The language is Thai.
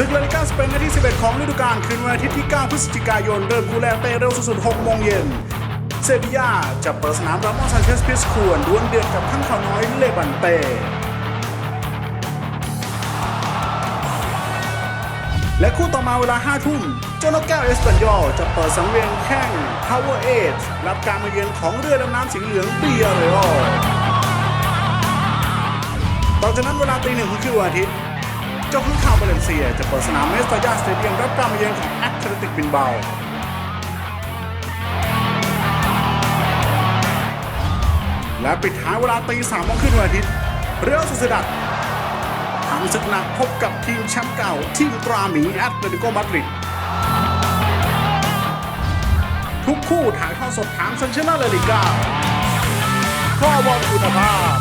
ศึกลาลิกาสเปนนัดที่ 11 ของฤดูกาลคืนวันอาทิตย์ที่ 9 พฤศจิกายน เริ่มคู่แรกเตะเร็วสุดๆ6โมงเย็น เซบียาจะเปิดสนามรามอนซานเชสพิสควรดวลเดือดกับข้างข่าน้อยเลบันเตและคู่ต่อมาเวลา 5 ทุ่ม เจ้านกแก้วเอสปันยอลจะเปิดสังเวียนแข่ง Power 8รับการมาเยือนของเรือดำน้ำสีเหลืองเบียร์เรอต่อจากนั้นเวลาตีหนึ่งของคืนวันอาทิตย์ เจ้าข้างข่าวบาเลนเซีย จะเปิดสนามเมสตาญาสเตเดียมรับการมาเยือนของแอตเลติกบินเบาและปิดท้ายเวลาตีสามโมงครึ่งวันอาทิตย์ เรอัลสุสดัดทำศึกหนักพบกับทีมแชมป์เก่า ทีมตราหมีแอตเลติโกมาดริดทุกคู่ถ่ายทอดสดทางเซนเชน่าเลลิก้าข้อบอลคุณภาพ